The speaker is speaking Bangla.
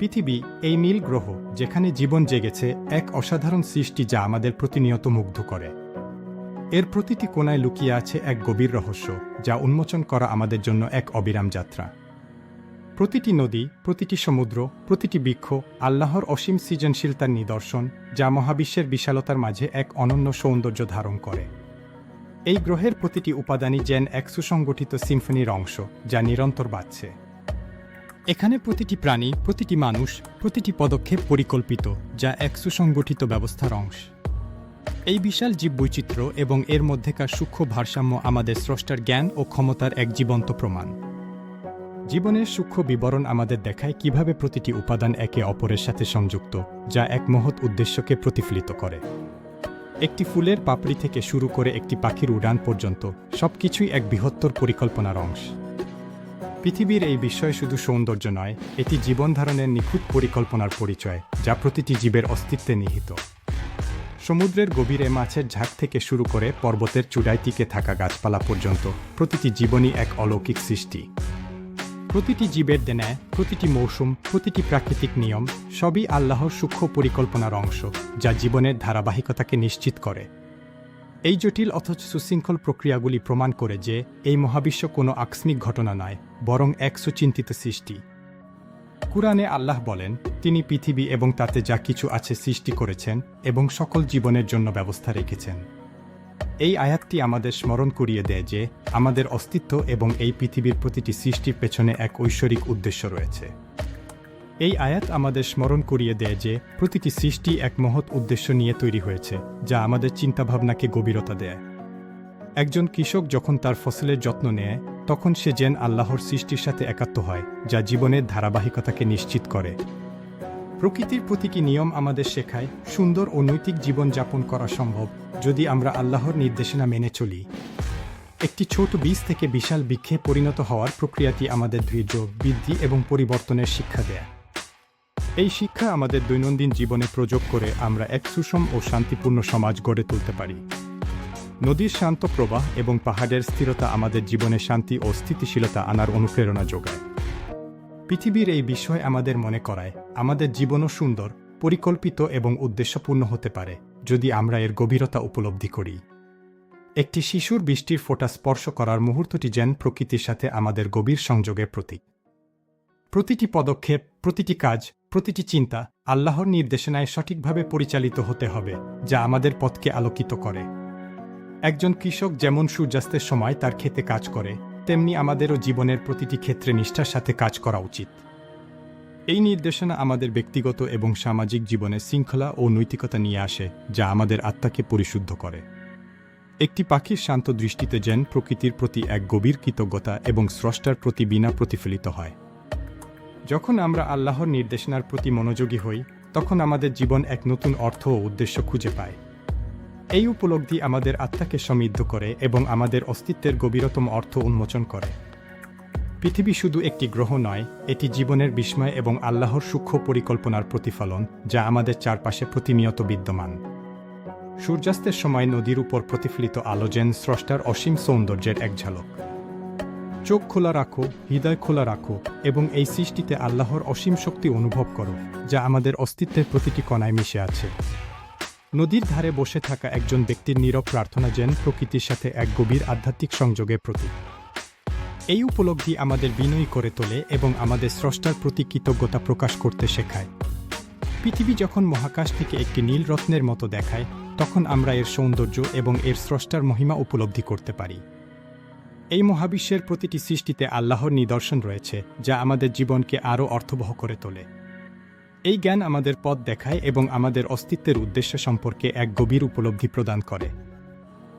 পৃথিবী এই নীল গ্রহ, যেখানে জীবন জেগেছে, এক অসাধারণ সৃষ্টি যা আমাদের প্রতিনিয়ত মুগ্ধ করে। এর প্রতিটি কোনায় লুকিয়ে আছে এক গভীর রহস্য, যা উন্মোচন করা আমাদের জন্য এক অবিরাম যাত্রা। প্রতিটি নদী, প্রতিটি সমুদ্র, প্রতিটি বৃক্ষ, আল্লাহর অসীম সৃজনশীলতার নিদর্শন, যা মহাবিশ্বের বিশালতার মাঝে এক অনন্য সৌন্দর্য ধারণ করে। এই গ্রহের প্রতিটি উপাদানই যেন এক সুসংগঠিত সিম্ফনির অংশ, যা নিরন্তর বাড়ছে এখানে প্রতিটি প্রাণী, প্রতিটি মানুষ, প্রতিটি পদক্ষেপ পরিকল্পিত, যা এক সুসংগঠিত ব্যবস্থার অংশ। এই বিশাল জীববৈচিত্র্য এবং এর মধ্যেকার সূক্ষ্ম ভারসাম্য আমাদের স্রষ্টার জ্ঞান ও ক্ষমতার এক জীবন্ত প্রমাণ। জীবনের সূক্ষ্ম বিবরণ আমাদের দেখায় কীভাবে প্রতিটি উপাদান একে অপরের সাথে সংযুক্ত, যা এক মহৎ উদ্দেশ্যকে প্রতিফলিত করে। একটি ফুলের পাপড়ি থেকে শুরু করে একটি পাখির উড়ান পর্যন্ত সবকিছুই এক বৃহত্তর পরিকল্পনার অংশ। পৃথিবীর এই বিষয় শুধু সৌন্দর্য নয়, এটি জীবন ধারণের নিখুঁত পরিকল্পনার পরিচয়, যা প্রতিটি জীবের অস্তিত্বে নিহিত। সমুদ্রের গভীরে মাছের ঝাঁক থেকে শুরু করে পর্বতের চূড়ায় টিকে থাকা গাছপালা পর্যন্ত প্রতিটি জীবনই এক অলৌকিক সৃষ্টি। প্রতিটি জীবের দেনে, প্রতিটি মৌসুম, প্রতিটি প্রাকৃতিক নিয়ম, সবই আল্লাহর সূক্ষ্ম পরিকল্পনার অংশ, যা জীবনের ধারাবাহিকতাকে নিশ্চিত করে। এই জটিল অথচ সুশৃঙ্খল প্রক্রিয়াগুলি প্রমাণ করে যে এই মহাবিশ্ব কোনো আকস্মিক ঘটনা নয়, বরং এক সুচিন্তিত সৃষ্টি। কুরআনে আল্লাহ বলেন, তিনি পৃথিবী এবং তাতে যা কিছু আছে সৃষ্টি করেছেন এবং সকল জীবনের জন্য ব্যবস্থা রেখেছেন। এই আয়াতটি আমাদের স্মরণ করিয়ে দেয় যে আমাদের অস্তিত্ব এবং এই পৃথিবীর প্রতিটি সৃষ্টির পেছনে এক ঐশ্বরিক উদ্দেশ্য রয়েছে। এই আয়াত আমাদের স্মরণ করিয়ে দেয় যে প্রতিটি সৃষ্টি এক মহৎ উদ্দেশ্য নিয়ে তৈরি হয়েছে, যা আমাদের চিন্তাভাবনাকে গভীরতা দেয়। একজন কৃষক যখন তার ফসলের যত্ন নেয়, তখন সে যেন আল্লাহর সৃষ্টির সাথে একাত্ম হয়, যা জীবনের ধারাবাহিকতাকে নিশ্চিত করে। প্রকৃতির প্রতীকী নিয়ম আমাদের শেখায়, সুন্দর ও নৈতিক জীবন যাপন করা সম্ভব যদি আমরা আল্লাহর নির্দেশনা মেনে চলি। একটি ছোট বীজ থেকে বিশাল বৃক্ষে পরিণত হওয়ার প্রক্রিয়াটি আমাদের ধৈর্য, বৃদ্ধি এবং পরিবর্তনের শিক্ষা দেয়। এই শিক্ষা আমাদের দৈনন্দিন জীবনে প্রযোগ করে আমরা এক সুষম ও শান্তিপূর্ণ সমাজ গড়ে তুলতে পারি। নদীর শান্ত প্রবাহ এবং পাহাড়ের স্থিরতা আমাদের জীবনে শান্তি ও স্থিতিশীলতা আনার অনুপ্রেরণা যোগায়। পৃথিবীর এই বিষয় আমাদের মনে করায়, আমাদের জীবনও সুন্দর, পরিকল্পিত এবং উদ্দেশ্যপূর্ণ হতে পারে, যদি আমরা এর গভীরতা উপলব্ধি করি। একটি শিশুর বৃষ্টির ফোঁটা স্পর্শ করার মুহূর্তটি যেন প্রকৃতির সাথে আমাদের গভীর সংযোগের প্রতীক। প্রতিটি পদক্ষেপ, প্রতিটি কাজ প্রতিটি চিন্তা আল্লাহর নির্দেশনায় সঠিকভাবে পরিচালিত হতে হবে, যা আমাদের পথকে আলোকিত করে। একজন কৃষক যেমন সূর্যাস্তের সময় তার ক্ষেতে কাজ করে, তেমনি আমাদেরও জীবনের প্রতিটি ক্ষেত্রে নিষ্ঠার সাথে কাজ করা উচিত। এই নির্দেশনা আমাদের ব্যক্তিগত এবং সামাজিক জীবনে শৃঙ্খলা ও নৈতিকতা নিয়ে আসে, যা আমাদের আত্মাকে পরিশুদ্ধ করে। একটি পাখির শান্ত দৃষ্টিতে যেন প্রকৃতির প্রতি এক গভীর কৃতজ্ঞতা এবং স্রষ্টার প্রতি বিনা প্রতিফলিত হয়। যখন আমরা আল্লাহর নির্দেশনার প্রতি মনোযোগী হই, তখন আমাদের জীবন এক নতুন অর্থ ও উদ্দেশ্য খুঁজে পায়। এই উপলব্ধি আমাদের আত্মাকে সমৃদ্ধ করে এবং আমাদের অস্তিত্বের গভীরতম অর্থ উন্মোচন করে। পৃথিবী শুধু একটি গ্রহ নয়, এটি জীবনের বিস্ময় এবং আল্লাহর সূক্ষ্ম পরিকল্পনার প্রতিফলন, যা আমাদের চারপাশে প্রতিনিয়ত বিদ্যমান। সূর্যাস্তের সময় নদীর উপর প্রতিফলিত আলো যেন স্রষ্টার অসীম সৌন্দর্যের এক ঝালক। চোখ খোলা রাখো, হৃদয় খোলা রাখো এবং এই সৃষ্টিতে আল্লাহর অসীম শক্তি অনুভব করো, যা আমাদের অস্তিত্বের প্রতিটি কণায় মিশে আছে। নদীর ধারে বসে থাকা একজন ব্যক্তির নীরব প্রার্থনা যেন প্রকৃতির সাথে এক গভীর আধ্যাত্মিক সংযোগের প্রতীক। এই উপলব্ধি আমাদের বিনয়ী করে তোলে এবং আমাদের স্রষ্টার প্রতি কৃতজ্ঞতা প্রকাশ করতে শেখায়। পৃথিবী যখন মহাকাশ থেকে একটি নীল রত্নের মতো দেখায়, তখন আমরা এর সৌন্দর্য এবং এর স্রষ্টার মহিমা উপলব্ধি করতে পারি। এই মহাবিশ্বের প্রতিটি সৃষ্টিতে আল্লাহর নিদর্শন রয়েছে, যা আমাদের জীবনকে আরও অর্থবহ করে তোলে। এই জ্ঞান আমাদের পথ দেখায় এবং আমাদের অস্তিত্বের উদ্দেশ্য সম্পর্কে এক গভীর উপলব্ধি প্রদান করে।